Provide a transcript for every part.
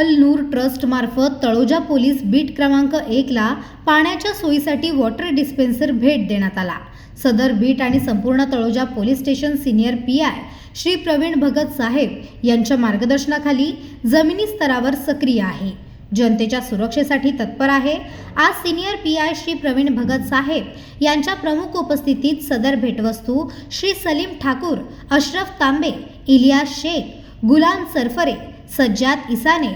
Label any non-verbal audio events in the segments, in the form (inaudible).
अल नूर ट्रस्टमार्फत Taloja police beat क्रमांक एकला पाण्याच्या सोयीसाठी वॉटर डिस्पेन्सर भेट देण्यात आला. सदर बीट आणि संपूर्ण Taloja police station senior P I Shri Pravin Bhagat साहेब यांच्या मार्गदर्शनाखाली जमिनी स्तरावर सक्रिय आहे. जनतेच्या सुरक्षेसाठी तत्पर आहे. आज senior P I Shri Pravin Bhagat साहेब यांच्या प्रमुख उपस्थितीत सदर भेटवस्तू श्री सलीम ठाकूर अशरफ तांबे इलियास शेख गुलाम सरफरे सज्जाद इसाने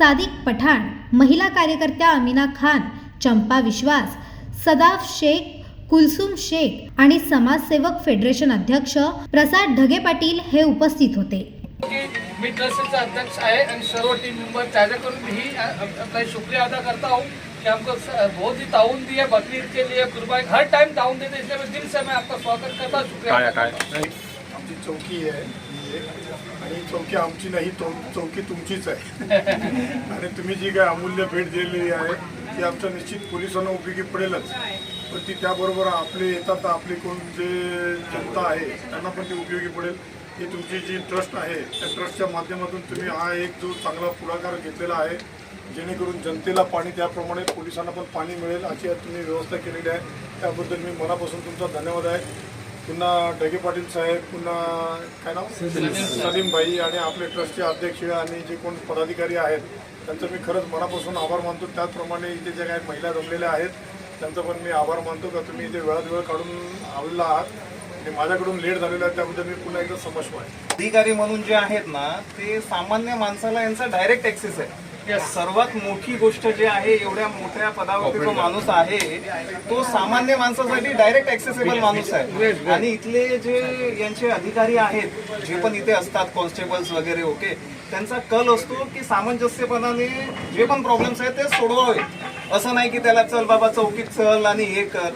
सादिक पठाण महिला कार्यकर्त्या अमिना खान चंपा विश्वास सदाफ शेख कुलसुम शेख आणि समाजसेवक फेडरेशन अध्यक्ष प्रसाद ढगे पाटील हे उपस्थित होते. मी ट्रस्टचा अध्यक्ष आहे आणि सर्व टीम मेंबर त्याच्याकडून ही अ, अ, अपना शुक्रिया अदा करता हूँ कि हमको बहुत ही ताउन दी है बकरीद के लिए कुर्बानी हर टाइम ताउन देते इसलिए मैं दिल से मैं आपका स्वागत करता हूं, शुक्रिया आमची चौकी आहे. ही एक. आणि चौकी आमची नाही तो चौकी तुमचीच आहे. (laughs) आणि तुम्ही जी काय अमूल्य भेट दिलेली आहे ती आमच्या निश्चित पोलिसांना उपयोगी पडेलच. पण ती त्याबरोबर आपले येतात आपले कोण जे जनता आहे त्यांना पण ती उपयोगी पडेल. ही तुमची जी ट्रस्ट आहे त्या ट्रस्टच्या माध्यमातून तुम्ही हा एक जो चांगला पुढाकार घेतलेला आहे जेणेकरून जनतेला पाणी त्याप्रमाणे पोलिसांना पण पाणी मिळेल अशी तुम्ही व्यवस्था केलेली आहे. त्याबद्दल मी मनापासून तुमचा धन्यवाद आहे. पुन्हा ढगे पाटील साहेब पुन्हा काय नाव? सलीम. भाई आणि आपले ट्रस्टचे अध्यक्ष आणि जे कोण पदाधिकारी आहेत त्यांचं मी खरंच मनापासून आभार मानतो. त्याचप्रमाणे इथे ज्या काही महिला जमलेल्या आहेत त्यांचा पण मी आभार मानतो का तुम्ही इथे वेळात वेळ काढून आलेला आहात. आणि माझ्याकडून लेट झालेला आहे त्याबद्दल मी पुन्हा एकदा समस्व आहे. अधिकारी म्हणून जे आहेत ना ते सामान्य माणसाला यांचा डायरेक्ट ऍक्सेस आहे. सर्वात मोठी गोष्ट जी आहे एवढ्या मोठ्या पदावरती जो माणूस आहे तो सामान्य माणसासाठी डायरेक्ट ऍक्सेसेबल माणूस आहे. आणि इथले जे यांचे अधिकारी आहेत जे पण इथे असतात कॉन्स्टेबल्स वगैरे ओके त्यांचा कल असतो की सामंजस्यपणाने जे पण प्रॉब्लेम्स आहेत ते सोडवावे. असं नाही की त्याला चल बाबा चौकीत चल आणि हे कर.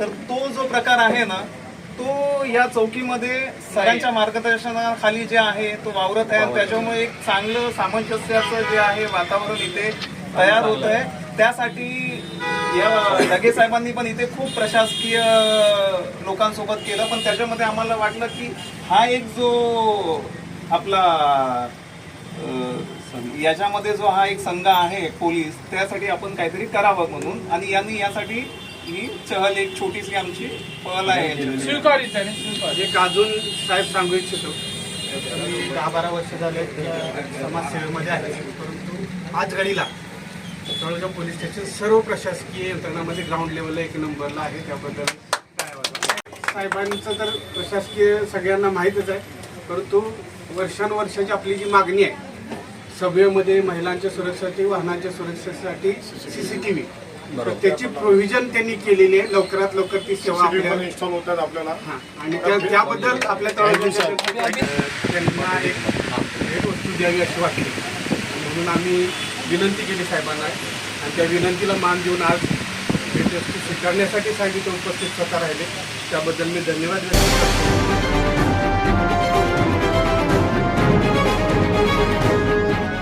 तर तो जो प्रकार आहे ना तो या चौकीमध्ये सरांच्या मार्गदर्शनाखाली जे आहे तो वावरत आहे. आणि त्याच्यामुळे एक चांगलं सामंजस्याचं जे आहे वातावरण इथे तयार होत आहे. त्यासाठी या लगे साहेबांनी पण इथे खूप प्रशासकीय लोकांसोबत केलं. पण त्याच्यामध्ये आम्हाला वाटलं की हा एक जो आपला याच्यामध्ये जो हा एक संघ आहे पोलीस त्यासाठी आपण काहीतरी करावं म्हणून. आणि यांनी यासाठी ही चहल एक छोटीशी आमची पहल आहे याच्यात. स्वीकारित आहे स्वीकारित. एक अजून साहेब सांगू इच्छितो. मी दहा बारा वर्ष झाले अ, समाजसेवेमध्ये आहे. परंतु आज घडीला तळोजा पोलीस स्टेशन सर्व प्रशासकीय यंत्रणामध्ये ग्राउंड लेवलला एक नंबरला आहे. त्याबद्दल काय वाटतं? साहेबांचं तर प्रशासकीय सगळ्यांना माहीतच आहे. परंतु वर्षानुवर्षाची आपली जी मागणी आहे सभेमध्ये महिलांच्या सुरक्षेसाठी वाहनांच्या सुरक्षेसाठी सीसीटीव्ही त्याची प्रोव्हिजन त्यांनी केलेली आहे. लवकरात लवकर ती सेवा आपल्याला इन्स्टॉल होतात आपल्याला. आणि त्या त्याबद्दल आपल्या त्यांना एक भेटवस्तू द्यावी अशी वाटली. म्हणून आम्ही विनंती केली साहेबांना. आणि त्या विनंतीला मान देऊन आज भेटवस्तू स्वीकारण्यासाठी साहेब इथे उपस्थित स्वतः राहिले. त्याबद्दल मी धन्यवाद व्यक्त करतो.